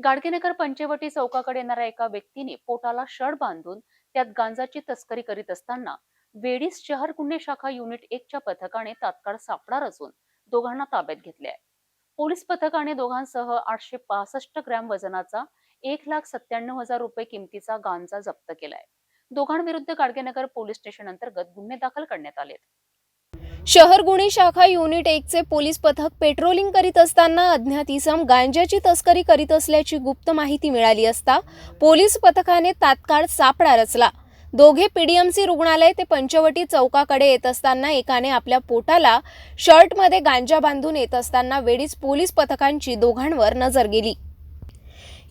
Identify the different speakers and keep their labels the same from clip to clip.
Speaker 1: गाडगेनगर पंचवटी चौकाकडे येणाऱ्या एका व्यक्तीने पोटाला शर्ट बांधून त्यात गांजाची तस्करी करीत असताना वेडीस शहर गुन्हे शाखा युनिट एकच्या पथकाने तात्काळ सापळा रचून दोघांना ताब्यात घेतले आहे पोलीस पथकाने दोघांसह आठशे पासष्ट ग्रॅम वजनाचा एक लाख सत्त्याण्णव हजार रुपये किमतीचा गांजा जप्त केलाय. दोघांविरुद्ध गाडगेनगर पोलीस स्टेशन अंतर्गत गुन्हे दाखल करण्यात आलेत.
Speaker 2: शहर गुन्हे शाखा युनिट एकचे पोलीस पथक पेट्रोलिंग करीत असताना अज्ञात इसम गांजाची तस्करी करीत असल्याची गुप्त माहिती मिळाली असता पोलीस पथकाने तात्काळ सापळा रचला. दोघे पीडीएमसी रुग्णालय ते पंचवटी चौकाकडे येत असताना एकाने आपल्या पोटाला शर्टमध्ये गांजा बांधून येत असताना वेळीच पोलीस पथकांची दोघांवर नजर गेली.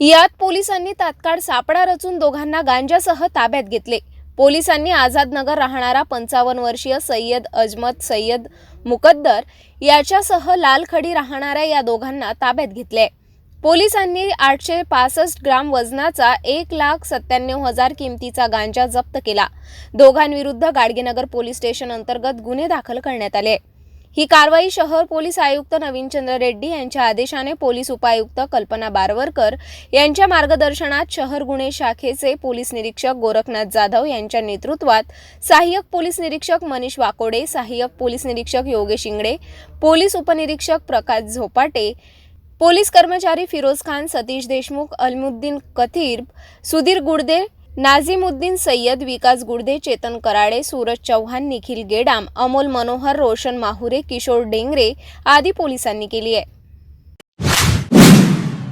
Speaker 2: यात पोलिसांनी तात्काळ सापळा रचून दोघांना गांजासह ताब्यात घेतले. पोलिसांनी आझादनगर राहणारा पंचावन्न वर्षीय सय्यद अजमत सय्यद मुकद्दर याच्यासह लालखडी राहणाऱ्या या दोघांना ताब्यात घेतले. पोलिसांनी आठशे पासष्ट ग्राम वजनाचा एक लाख सत्त्याण्णव हजार किमतीचा गांजा जप्त केला. दोघांविरुद्ध गाडगेनगर पोलीस स्टेशन अंतर्गत गुन्हे दाखल करण्यात आले. ही कारवाई शहर पोलीस आयुक्त नवीनचंद्र रेड्डी यांच्या आदेशाने पोलीस उपायुक्त कल्पना बारवरकर यांच्या मार्गदर्शनात शहर गुन्हे शाखेचे पोलीस निरीक्षक गोरखनाथ जाधव यांच्या नेतृत्वात सहाय्यक पोलीस निरीक्षक मनीष वाकोडे सहाय्यक पोलीस निरीक्षक योगेश इंगडे पोलीस उपनिरीक्षक प्रकाश झोपाटे पोलीस कर्मचारी फिरोज खान सतीश देशमुख अलमुद्दीन कथीर सुधीर गुडदे नाझिमुद्दीन सय्यद विकास गुडदे चेतन कराडे सूरज चव्हाण निखिल गेडाम अमोल मनोहर रोशन माहुरे किशोर डेंगरे आदी पोलिसांनी केली आहे.